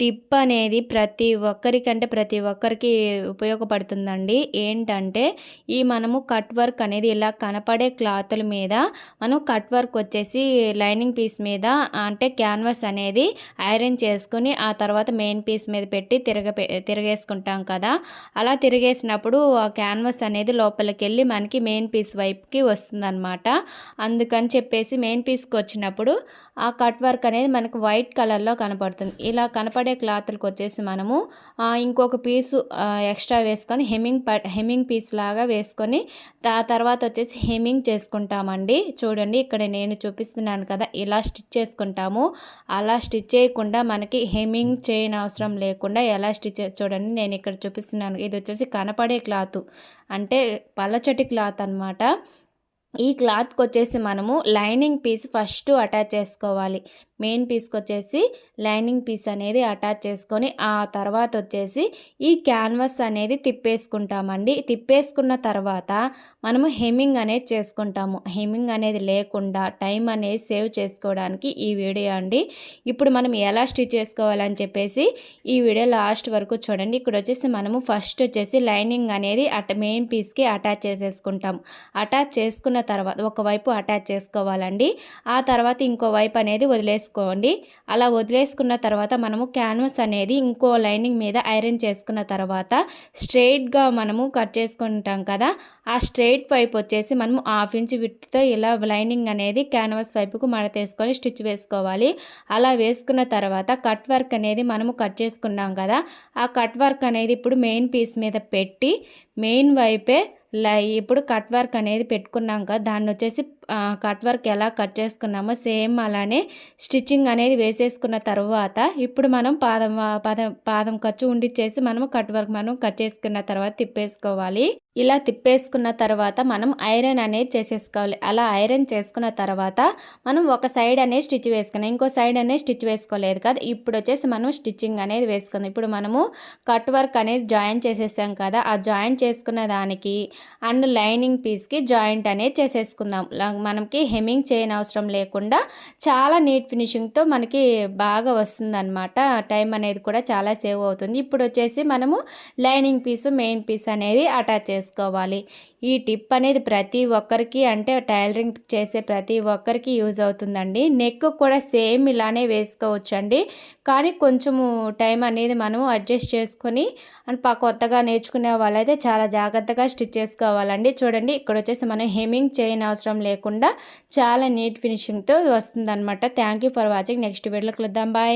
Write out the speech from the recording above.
Tip అనేది ప్రతి ఒక్కరికంటే ప్రతి ఒక్కరికి ఉపయోగపడుతుందండి. ఏంటంటే ఈ మనము కట్ వర్క్ అనేది ఇలా కనపడే క్లాతుల మీద మనం కట్ వర్క్ వచ్చేసి లైనింగ్ పీస్ మీద అంటే క్యాన్వాస్ అనేది ఐరన్ చేసుకుని ఆ తర్వాత మెయిన్ పీస్ మీద పెట్టి తిరగ తిరగేసుకుంటాం కదా. అలా తిరిగేసినప్పుడు ఆ క్యాన్వాస్ అనేది లోపలికి వెళ్ళి మనకి మెయిన్ పీస్ వైపుకి వస్తుందన్నమాట. అందుకని చెప్పేసి మెయిన్ పీస్కి వచ్చినప్పుడు ఆ కట్ వర్క్ అనేది మనకు వైట్ కలర్లో కనపడుతుంది. ఇలా కనపడే క్లాత్లకు వచ్చేసి మనము ఇంకొక పీసు ఎక్స్ట్రా వేసుకొని హెమ్మింగ్ హెమ్మింగ్ పీస్ లాగా వేసుకొని ఆ తర్వాత వచ్చేసి హెమ్మింగ్ చేసుకుంటామండి. చూడండి ఇక్కడ నేను చూపిస్తున్నాను కదా ఇలా స్టిచ్ చేసుకుంటాము. అలా స్టిచ్ చేయకుండా మనకి హెమ్మింగ్ చేయని అవసరం లేకుండా ఎలా స్టిచ్ చూడండి నేను ఇక్కడ చూపిస్తున్నాను. ఇది వచ్చేసి కనపడే క్లాత్ అంటే పల్లచటి క్లాత్ అనమాట ఈ క్లాత్కి వచ్చేసి మనము లైనింగ్ పీస్ ఫస్ట్ అటాచ్ చేసుకోవాలి. మెయిన్ పీస్కి వచ్చేసి లైనింగ్ పీస్ అనేది అటాచ్ చేసుకొని ఆ తర్వాత వచ్చేసి ఈ క్యాన్వాస్ అనేది తిప్పేసుకుంటామండి. తిప్పేసుకున్న తర్వాత మనము హెమ్మింగ్ అనేది చేసుకుంటాము. హెమ్మింగ్ అనేది లేకుండా టైం అనేది సేవ్ చేసుకోవడానికి ఈ వీడియో అండి. ఇప్పుడు మనం ఎలా స్టిచ్ చేసుకోవాలని చెప్పేసి ఈ వీడియో లాస్ట్ వరకు చూడండి. ఇక్కడ వచ్చేసి మనము ఫస్ట్ వచ్చేసి లైనింగ్ అనేది అట మెయిన్ పీస్కి అటాచ్ చేసేసుకుంటాం అటాచ్ చేసుకున్న తర్వాత ఒకవైపు అటాచ్ చేసుకోవాలండి. ఆ తర్వాత ఇంకో వైపు అనేది వదిలేసి వదిలేసుకోండి అలా వదిలేసుకున్న తర్వాత మనము క్యాన్వస్ అనేది ఇంకో లైనింగ్ మీద ఐరన్ చేసుకున్న తర్వాత స్ట్రెయిట్గా మనము కట్ చేసుకుంటాం కదా ఆ స్ట్రెయిట్ వైపు వచ్చేసి మనము హాఫ్ ఇంచ్ విత్తో ఇలా లైనింగ్ అనేది క్యాన్వాస్ వైపుకు మడతేసుకొని స్టిచ్ వేసుకోవాలి. అలా వేసుకున్న తర్వాత కట్ వర్క్ అనేది మనము కట్ చేసుకున్నాం కదా ఆ కట్ వర్క్ అనేది ఇప్పుడు మెయిన్ పీస్ మీద పెట్టి మెయిన్ వైపే లై ఇప్పుడు కట్ వర్క్ అనేది పెట్టుకున్నాం కదా దాన్ని వచ్చేసి కట్ వర్క్ ఎలా కట్ చేసుకున్నామో సేమ్ అలానే స్టిచ్చింగ్ అనేది వేసేసుకున్న తర్వాత ఇప్పుడు మనం పాదం పాదం పాదం ఖర్చు ఉండిచ్చేసి మనము కట్ వర్క్ మనం కట్ చేసుకున్న తర్వాత తిప్పేసుకోవాలి. ఇలా తిప్పేసుకున్న తర్వాత మనం ఐరన్ అనేది చేసేసుకోవాలి. అలా ఐరన్ చేసుకున్న తర్వాత మనం ఒక సైడ్ అనేది స్టిచ్ వేసుకున్నాం. ఇంకో సైడ్ అనేది స్టిచ్ వేసుకోలేదు కదా. ఇప్పుడు వచ్చేసి మనం స్టిచ్చింగ్ అనేది వేసుకుందాం. ఇప్పుడు మనము కట్ వర్క్ అనేది జాయిన్ చేసేసాం కదా. ఆ జాయిన్ చేసుకున్న దానికి అండ్ లైనింగ్ పీస్కి జాయింట్ అనేది చేసేసుకుందాం. మనకి హెమ్మింగ్ చేయని అవసరం లేకుండా చాలా నీట్ ఫినిషింగ్తో మనకి బాగా వస్తుందన్నమాట. టైం అనేది కూడా చాలా సేవ్ అవుతుంది. ఇప్పుడు వచ్చేసి మనము లైనింగ్ పీస్ మెయిన్ పీస్ అనేది అటాచ్ చేసుకోవాలి. ఈ టిప్ అనేది ప్రతి ఒక్కరికి అంటే టైలరింగ్ చేసే ప్రతి ఒక్కరికి యూజ్ అవుతుందండి. నెక్ కూడా సేమ్ ఇలానే వేసుకోవచ్చండి. కానీ కొంచెము టైం అనేది మనం అడ్జస్ట్ చేసుకొని అండ్ కొత్తగా నేర్చుకునే వాళ్ళైతే చాలా జాగ్రత్తగా స్టిచ్ చేసుకోవాలండి. చూడండి ఇక్కడ వచ్చేసి మనం హెమింగ్ చేయని అవసరం లేకుండా చాలా నీట్ ఫినిషింగ్తో వస్తుందన్నమాట. Thank you for watching. Next వీడియోలో కలుద్దాం. బాయ్.